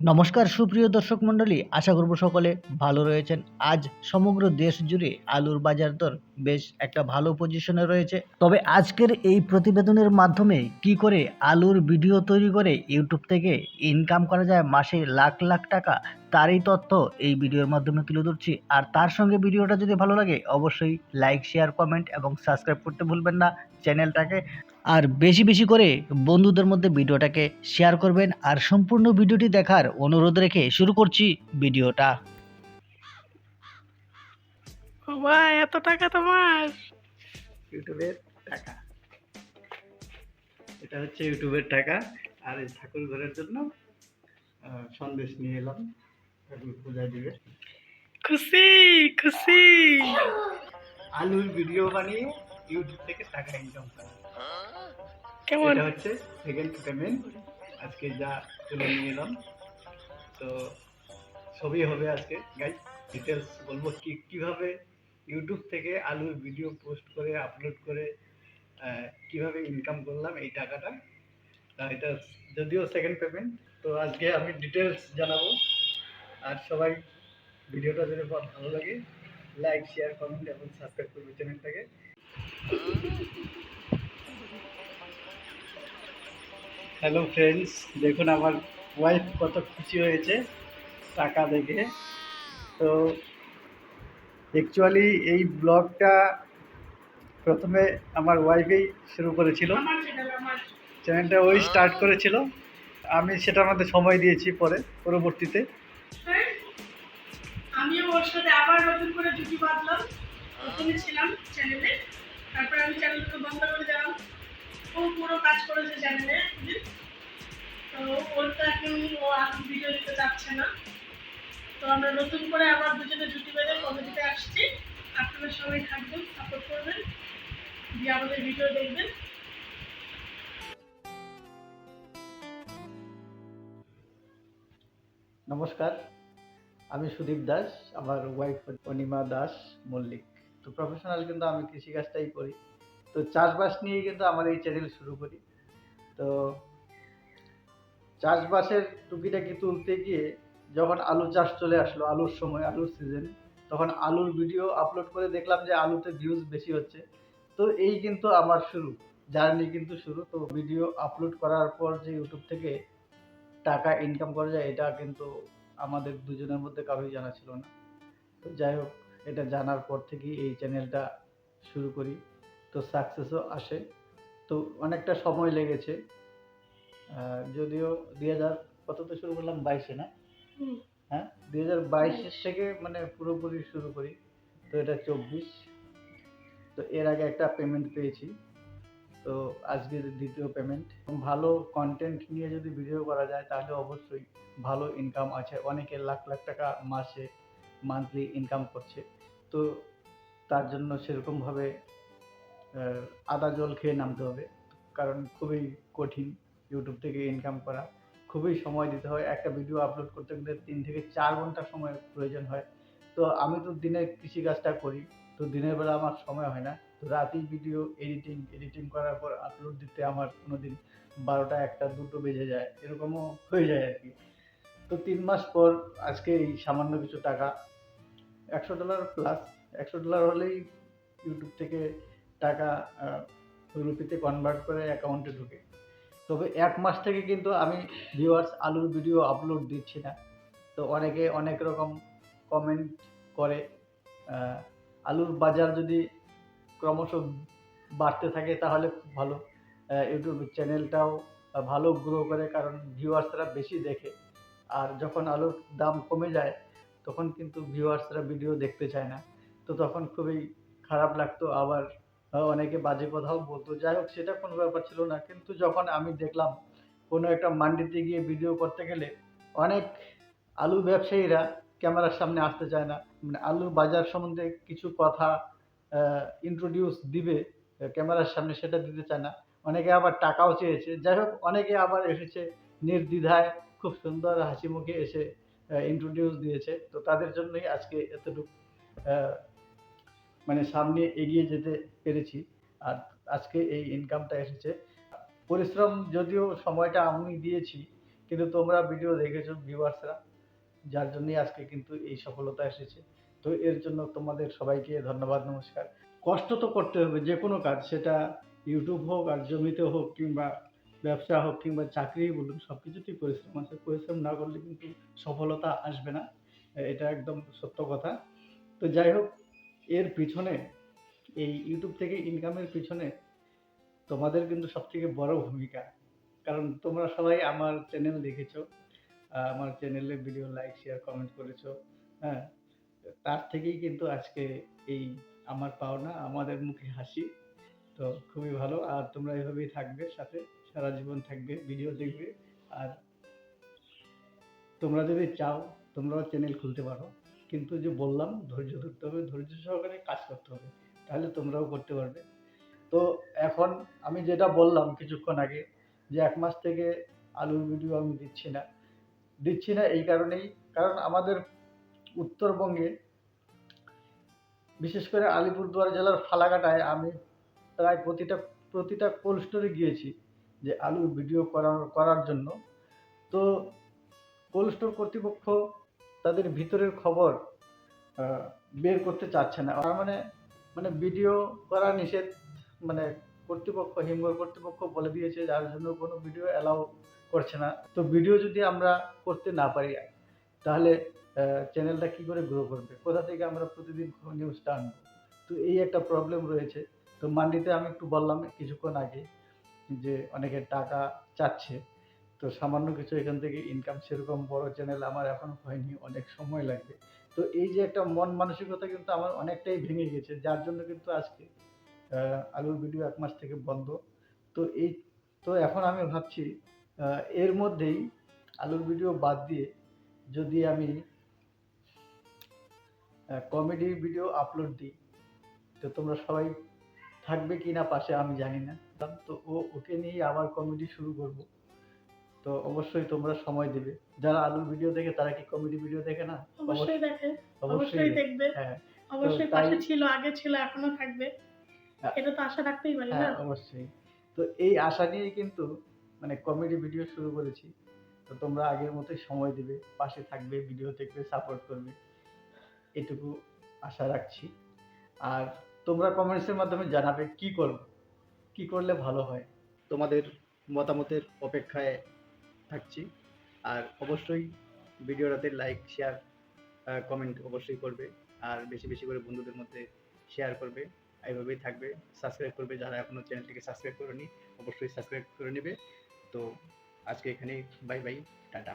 নমস্কার, সুপ্রিয় দর্শক মণ্ডলী। আশা করব সকলে ভালো রয়েছেন। আজ সমগ্র দেশ জুড়ে আলুর বাজার দর বেশ একটা ভালো পজিশনে রয়েছে। তবে আজকের এই প্রতিবেদনের মাধ্যমে কি করে আলুর ভিডিও তৈরি করে ইউটিউব থেকে ইনকাম করা যায়, মাসে লাখ লাখ টাকা, তারই তথ্য এই ভিডিওর মাধ্যমে তুলে ধরছি। আর তার সঙ্গে ভিডিওটা যদি ভালো লাগে, অবশ্যই লাইক শেয়ার কমেন্ট এবং সাবস্ক্রাইব করতে ভুলবেন না। চ্যানেলটাকে আর বেশি বেশি করে বন্ধুদের মধ্যে ভিডিওটাকে শেয়ার করবেন আর সম্পূর্ণ ভিডিওটি দেখার অনুরোধ রেখে শুরু করছি ভিডিওটা। বাবা এত টাকা তোমার? ইউটিউবের টাকা। এটা হচ্ছে ইউটিউবের টাকা। আর এই ঠাকুর ঘরের জন্য সন্দেশ নিয়ে এলাম। ঠাকুর পূজায় দিবে। খুশি খুশি। আলুর ভিডিও বানিয়ে ইউটিউব থেকে টাকা ইনকাম করা। কেমন? এটা হচ্ছে সেকেন্ড পেমেন্ট আজকে যা তুলে নিয়ে এলাম। তো সবই হবে আজকে। গাইজ ডিটেলস বলব কি, কীভাবে ইউটিউব থেকে আলুর ভিডিও পোস্ট করে আপলোড করে কীভাবে ইনকাম করলাম, এই টাকাটা। তা এটা যদিও সেকেন্ড পেমেন্ট তো আজকে আমি ডিটেলস জানাব। আর সবাই ভিডিওটা যদি ভালো লাগে লাইক শেয়ার কমেন্ট এবং সাবস্ক্রাইব করবে চ্যানেলটাকে। হ্যালো ফ্রেন্ডস দেখুন আমার ওয়াইফ কত খুশি হয়েছে টাকা দেখে। তো অ্যাকচুয়ালি এই ব্লগটা প্রথমে আমার ওয়াইফেই শুরু করেছিল। চ্যানেলটা ওই স্টার্ট করেছিল। আমি সেটার মধ্যে সময় দিয়েছি পরে পরবর্তীতে? আমিও ওর সাথে আবার নতুন করে জুটি বাঁধলাম। ওখানে ছিলাম চ্যানেলে তারপরে আমি বন্ধ করে দিলাম। ও পুরো কাজ করেছে চ্যানেলে তো ওর তো এখন ও ভিডিও দিতে চাচ্ছে না। তো আমরা নতুন করে আবার দুজনে জুটি বেঁধে কমেডিতে আসছি, আপনারা সবাই থাকবেন সাপোর্ট করবেন, দিয়ে আমাদের ভিডিও দেখবেন। নমস্কার, আমি সুদীপ দাস, আমার ওয়াইফ অনিমা দাস মল্লিক। তো প্রফেশনাল কিন্তু আমি কৃষিকাজটাই করি। তো চাষবাস নিয়েই কিন্তু আমার এই চ্যানেল শুরু করি। তো চাষবাসের টুকিটাকি তুলতে গিয়ে যখন আলু চাষ চলে আসলো, আলুর সময়, আলুর সিজন তখন আলুর ভিডিও আপলোড করে দেখলাম যে আলুতে ভিউজ বেশি হচ্ছে। তো এই কিন্তু আমার শুরু জার্নি কিন্তু শুরু। তো ভিডিও আপলোড করার পর যে ইউটিউব থেকে টাকা ইনকাম করা যায়, এটা কিন্তু আমাদের দুজনের মধ্যে কারোই জানা ছিল না। তো যাই হোক, এটা জানার পর থেকেই এই চ্যানেলটা শুরু করি। তো সাকসেসও আসে। তো অনেকটা সময় লেগেছে। যদিও দুই হাজার কততে শুরু করলাম? বাইশে না? হ্যাঁ দুই হাজার বাইশের থেকে মানে পুরোপুরি শুরু করি। তো এটা চব্বিশ। তো এর আগে একটা পেমেন্ট পেয়েছি। তো আজকে দ্বিতীয় পেমেন্ট ভালো কন্টেন্ট নিয়ে যদি ভিডিও করা যায় তাহলে অবশ্যই ভালো ইনকাম আছে। অনেকে লাখ লাখ টাকা মাসে মান্থলি ইনকাম করছে। তো তার জন্য সেরকমভাবে আদা জল খেয়ে নামতে হবে, কারণ খুবই কঠিন ইউটিউব থেকে ইনকাম করা। খুবই সময় দিতে হয়, একটা ভিডিও আপলোড করতে গেলে তিন থেকে চার ঘণ্টা সময় প্রয়োজন হয়। তো আমি তো দিনে কৃষিকাজটা করি, তো দিনের বেলা আমার সময় হয় না। তো রাতেই ভিডিও এডিটিং এডিটিং করার পর আপলোড দিতে আমার কোনো দিন বারোটা, একটা, দুটো বেজে যায়, এরকমও হয়ে যায় আর কি। তো তিন মাস পর আজকে এই সামান্য কিছু টাকা, একশো ডলার প্লাস একশো ডলার হলেই ইউটিউব থেকে টাকা রুপিতে কনভার্ট করে অ্যাকাউন্টে ঢুকে। তবে এক মাস থেকে কিন্তু আমি ভিউয়ার্স আলুর ভিডিও আপলোড দিচ্ছি না। তো অনেকে অনেক রকম কমেন্ট করে আলুর বাজার যদি ক্রমশ বাড়তে থাকে তাহলে খুব ভালো। ইউটিউব চ্যানেলটাও ভালো গ্রো করে কারণ ভিউয়ার্সরা বেশি দেখে। আর যখন আলুর দাম কমে যায়, তখন কিন্তু ভিউয়ার্সরা ভিডিও দেখতে চায় না। তো তখন খুবই খারাপ লাগতো আবার অনেকে বাজে কথাও বলতো। যাই হোক, সেটা কোনো ব্যাপার ছিল না। কিন্তু যখন আমি দেখলাম কোনো একটা মান্ডিতে গিয়ে ভিডিও করতে গেলে অনেক আলু ব্যবসায়ীরা ক্যামেরার সামনে আসতে চায় না। মানে আলুর বাজার সম্বন্ধে কিছু কথা ইন্ট্রোডিউস দিবে, ক্যামেরার সামনে সেটা দিতে চায় না। অনেকে আবার টাকাও চেয়েছে। যাই হোক, অনেকে আবার এসেছে নির্দ্বিধায়, খুব সুন্দর হাসি মুখে এসে ইন্ট্রোডিউস দিয়েছে। তো তাদের জন্যই আজকে এতটুকু। মানে সামনে এগিয়ে যেতে পেরেছি। আর আজকে এই ইনকামটা এসেছে। পরিশ্রম যদিও সময়টা আমি দিয়েছি, কিন্তু তোমরা ভিডিও দেখেছ ভিউয়ার্সরা যার জন্যই আজকে কিন্তু এই সফলতা এসেছে। তো এর জন্য তোমাদের সবাইকে ধন্যবাদ, নমস্কার। কষ্ট তো করতে হবে, যে কোনো কাজ, সেটা ইউটিউব হোক আর জমিতে হোক কিংবা ব্যবসা হোক কিংবা চাকরি বলুন সব কিছুতেই পরিশ্রম আছে। পরিশ্রম না করলে কিন্তু সফলতা আসবে না। এটা একদম সত্য কথা। তো যাই হোক এর পিছনে, এই ইউটিউব থেকে ইনকামের পিছনে তোমাদের কিন্তু সব থেকে বড় ভূমিকা। কারণ তোমরা সবাই আমার চ্যানেল দেখেছ আমার চ্যানেলে ভিডিও লাইক শেয়ার কমেন্ট করেছ হ্যাঁ? তার থেকেই কিন্তু আজকে এই আমার পাওনা, আমাদের মুখে হাসি। তো খুবই ভালো। আর তোমরা এভাবেই থাকবে সাথে, সারা জীবন থাকবে ভিডিও দেখবে। আর তোমরা যদি চাও, তোমরাও চ্যানেল খুলতে পারো। কিন্তু যে বললাম, ধৈর্য ধরতে হবে, ধৈর্য সহকারে কাজ করতে হবে, তাহলে তোমরাও করতে পারবে। তো এখন আমি যেটা বললাম কিছুক্ষণ আগে, যে এক মাস থেকে আলুর ভিডিও আমি দিচ্ছি না। দিচ্ছি না এই কারণেই, কারণ আমাদের উত্তরবঙ্গে, বিশেষ করে আলিপুরদুয়ার জেলার ফালাকাটায় আমি প্রায় প্রতিটা প্রতিটা কোল্ড স্টোরে গিয়েছি, যে আলুর ভিডিও করার করার জন্য। তো কোল্ড স্টোর কর্তৃপক্ষ তাদের ভিতরের খবর বের করতে চাচ্ছে না। তার মানে মানে ভিডিও করা নিষেধ মানে কর্তৃপক্ষ, হিমঘর কর্তৃপক্ষ বলে দিয়েছে যার জন্য কোনো ভিডিও অ্যালাউ করছে না। তো ভিডিও যদি আমরা করতে না পারি, তাহলে চ্যানেলটা কি করে গ্রো করবে? কোথা থেকে আমরা প্রতিদিন নিউজটা আনব? তো এই একটা প্রবলেম রয়েছে। তো মান্ডিতে আমি একটু বললাম কিছুক্ষণ আগে যে অনেকের টাকা চাচ্ছে। তো সামান্য কিছু এখান থেকে ইনকাম সেরকম বড় চ্যানেল আমার এখন হয়নি, অনেক সময় লাগবে। তো এই যে একটা মন মানসিকতা কিন্তু আমার অনেকটাই ভেঙে গেছে, যার জন্য কিন্তু আজকে আলুর ভিডিও এক মাস থেকে বন্ধ। তো এই, তো এখন আমি ভাবছি এর মধ্যেই আলুর ভিডিও বাদ দিয়ে যদি আমি কমেডি ভিডিও আপলোড দিই, তো তোমরা সবাই থাকবে কি না পাশে আমি জানি না। তো ও, ওকে নিয়েই আবার কমেডি শুরু করব। তো অবশ্যই তোমরা সময় দেবে। যারা আলুর ভিডিও দেখে তারা কি কমেডি ভিডিও দেখে না? অবশ্যই দেখে অবশ্যই দেখবে। হ্যাঁ। অবশ্যই পাশে ছিল আগে ছিল এখনও থাকবে। হ্যাঁ। এটা তো আশা রাখতেই পারি না? হ্যাঁ অবশ্যই। তো এই আশা নিয়েই কিন্তু মানে কমেডি ভিডিও শুরু করেছি। তো তোমরা আগের মতোই সময় দিবে পাশে থাকবে ভিডিও দেখবে সাপোর্ট করবে। এটুকু আশা রাখছি। আর তোমরা কমেন্টসের মাধ্যমে জানাবে কি করব কি করলে ভালো হয় তোমাদের মতামতের অপেক্ষায় থাকছি। আর অবশ্যই ভিডিওটাতে লাইক শেয়ার কমেন্ট অবশ্যই করবে। আর বেশি বেশি করে বন্ধুদের মধ্যে শেয়ার করবে। এইভাবেই থাকবে। সাবস্ক্রাইব করবে যারা এখনও চ্যানেলটিকে সাবস্ক্রাইব করেনি, অবশ্যই সাবস্ক্রাইব করে নেবে। তো আজকে এখানে বাই বাই টাটা।